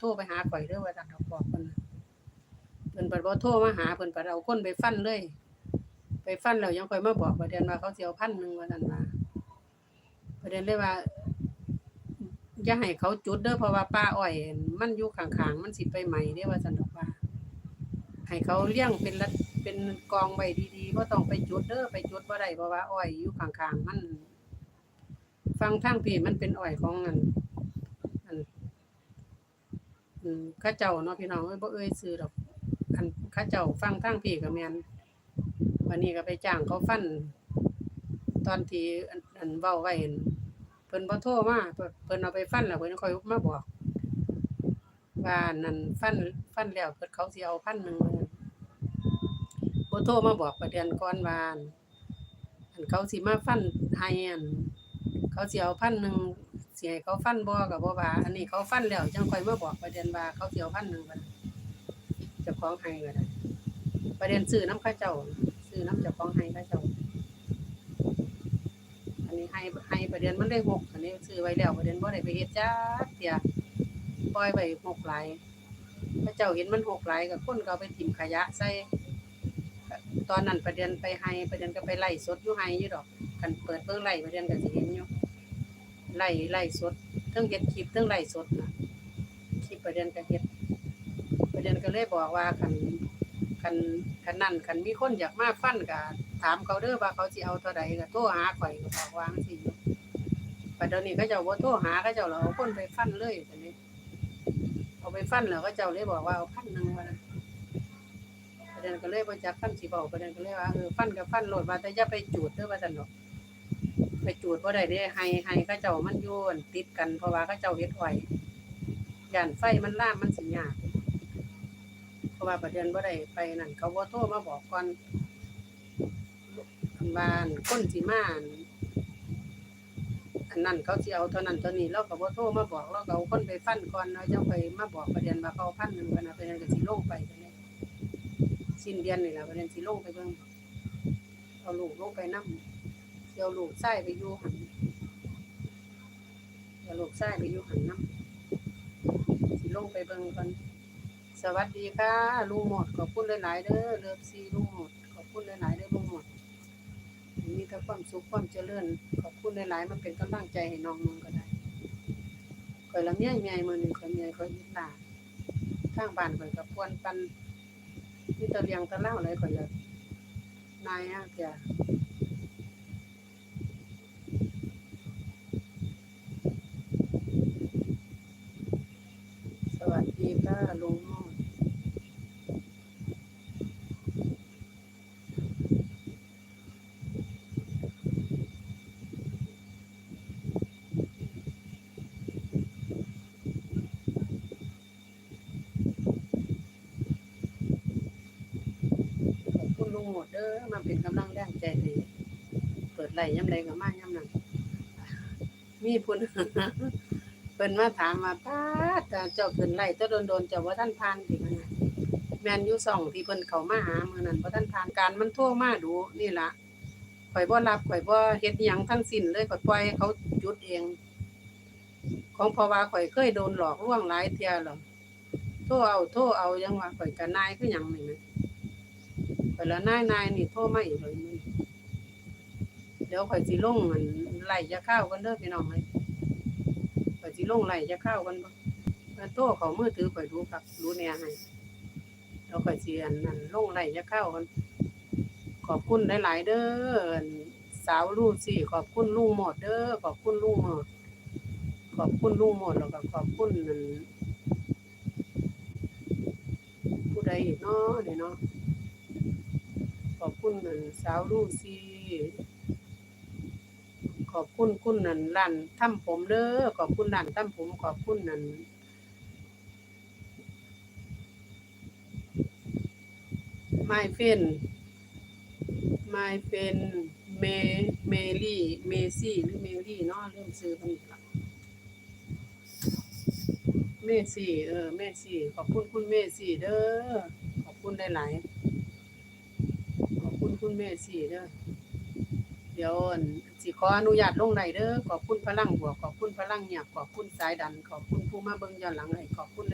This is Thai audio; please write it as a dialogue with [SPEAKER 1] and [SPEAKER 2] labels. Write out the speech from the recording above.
[SPEAKER 1] โทรไปหาข่อยเด้อว่าซั่นดอกบอกเพิ่นเพิ่นเปิดบ่โทรมาหาเพิ่นเปิดเอาคนไปฟันเลย ไปฟันแล้วยังค่อยมาบอกประเด็นว่าเขาสิเอาพันหนึ่งว่าซั่นว่าประเด็นเลยว่าอย่าให้เขาจุดเด้อเพราะว่าป้าอ้อย มันอยู่ข้างๆมันสิไปไหม้เด้อว่าซั่นดอกว่าให้เขาเลี้ยงเป็นละเป็นกองไว้ดีๆบ่ต้องไปจุดเด้อไปจุดบ่ได้เพราะว่าอ้อยอยู่ข้างๆมัน ฟังทางพี่มันเป็นอ้อยของอันอันอืมเข้าเจ้าเนาะพี่น้องเอ้ยบ่เอ่ยชื่อดอกอันข้าเจ้าฟังทางพี่ก็แม่นวันนี้ก็ไปจ้างเขาฟัน ตอนที่อันอันเว้าไว้นั่นเพิ่นบ่โทรมาเพิ่นเอาไปฟันแล้วเพิ่นค่อยมาบอกว่านั่นฟันฟันแล้วเพิ่นเขาสิเอาพันหนึงว่าซั่นบ่โทรมาบอกประเดือนก่อนว่าอันอันเขาสิมาฟันให้อันเขาสิเอาพันหนึ่ง สิให้เขาฟันบ่ก็บ่ว่า อันนี้เขาฟันแล้วจังค่อยมาบอกประเด็นว่าเขาสิเอาพันหนึ่งบัดเจ้าของให้ก็ได้ประเด็นซื้อน้ำข้าเจ้าซื้อน้ำเจ้าของให้ข้าเจ้า อันนี้ให้ให้ประเด็นมันได้หกอันนี้ซื้อไว้แล้วประเด็นบ่ได้ไปเฮ็ดจ้าเตียปล่อยไว้หกหลายพระเจ้าเห็นมันหกหลายก็คนก็เอาไปถิ่มขยะใส่ตอนนั้นประเด็นไปให้ประเด็นก็ไปไล่สดอยู่ให้อยู่ดอกกันเปิดเบิ่งไล่ประเด็นก็สิเห็นอยู่ ไล่ไล่สดเทั้งเฮ็ดคลิปเทั้งไล่สดนะคลิปประเด็นก็เฮ็ดประเด็นก็เลยบอกว่าคันคันคันนั่นคันมีคนอยากมาฟันก็ถามเขาเด้อว่าเขาสิเอาเท่าใดก็โทรหาข่อยก็บอกว่างซี่อยู่ปัจจุบัดนี้เขาเจ้าบ่โทรหาเขาเจ้าเอาคนไปฟันเลยบัดนี้เอาไปฟันแล้วเขาเจ้าเลยบอกว่าเอาพันหนึงว่าประเด็นก็เลยบ่จักฟันสิเว้าประเด็นก็เลยว่าเออฟันก็ฟันโลดว่าแต่อย่าไปจูดเด้อว่าซั่นดอก ไปจูดบ่ได้เด้ให้ให้เขาเจ้ามันอยู่อั่นติดกันเพราะว่าเขาเจ้าเฮ็ดไว้ย่านไฟมันลามมันสิยากเพราะว่าประเด็นบ่ได้ไปนั่นเขาบ่โทรมาบอกก่อนอันว่าอั่นคนสิมาอั่นอันนั้นเขาสิเอาเท่านั้นเท่านี้เราก็บ่โทรมาบอกเราก็เอาคนไปฟันก่อนเราจังไปมาบอกประเด็นว่าเขาพันหนึงกันนะประเด็นก็สิลงไปจังนี้สิ้นเดือนนี่ล่ะประเด็นสิลงไปเบิ่งเอาลูกลงไปนำเดี๋ยวลูกไส้ไปอยู่หันเดี๋ยวลูกไส้ไปอยู่หันน้ำสิลงไปเบิ่งก่อนสวัสดีค่ะลุงหมดขอบคุณหลายๆเด้อเลิฟซีลุงหมดขอบคุณหลายๆเด้อลุงหมดมีแต่ความสุขความเจริญขอบคุณหลายๆมันเป็นกำลังใจให้น้องนุ่งก็ได้ขอยละเมียใหญ่มื้อหนึ่งขอยเมียข่อยยิดลาทางบ้านขอยก็พวนปันมีแตะเลียงตะเล่าเลยข่อยอยนายอะแก ส วัสดีค่ะลุงโมดขอบคุณลุงหมดเด้อมาเป็นกำลังแรงใจให้เปิดไหลย่ำใดก็มาย่ำนั้นมีพุ่น เพิ่นมาถามว่าป้าเจ้าขึ้นไล่แตะโดนๆเจ้าบ่าทันผ่านสิมันน่ะแมนยู่ซ่องที่เพิ่นเขามาหาเมื้อนั้นบ่ทันผ่านการมันโทรมาดูนี่ละข่อยบ่รับข่อยบ่เฮ็ดหยังทั้งสิ้นเลยข่อยปล่อยเขาจุดเอง ของเพราะว่าข่อยเคยโดนหลอกลวงหลายเที่ยแล้วโทรเอาโทรเอายังว่าข่อยก็นายคือหยังนี่แหมข่อยละนายนายนี่โทรมาอีกเลยเดี๋ยวข่อยสิลงอันไล่ยาข้าวกันเด้อพี่น้องเอ้ยข่อย สิลงไหลจะเข้ากันบ่มาโตเขามือถือข่อยดูครับดูแนวให้แล้วข่อยสิอันนั้นลงไหลจะเข้ากันขอบคุณหลาย ๆ เด้อสาวลูกสิขอบคุณลุงหมดเด้อขอบคุณลุงหมดขอบคุณลุงหมดแล้วก็ขอบคุณนั่นผู้ใดเนาะเนี่เนาะขอบคุณนั่นสาวลูกสิ ขอบคุณคุณนั่นร้านทำผมเด้อขอบคุณร้านทำผม ขอบคุณนั่นไมเฟนไมเฟนเมเมลี่เมซี่หรือเมลี่เนาะเริ่มซื้อเพิ่นอีกละเมซี่เออเมซี่ขอบคุณคุณเมซี่เด้อขอบคุณหลายๆขอบคุณคุณเมซี่เด้อ ดี๋ยวสิขออนุญาตลงไหนเด้อขอบคุณพลังบวกขอบคุณพลังเงียบขอบคุณสายดัน ขอบคุณผู้มาเบิ่งย้อนหลังให้ขอบคุณ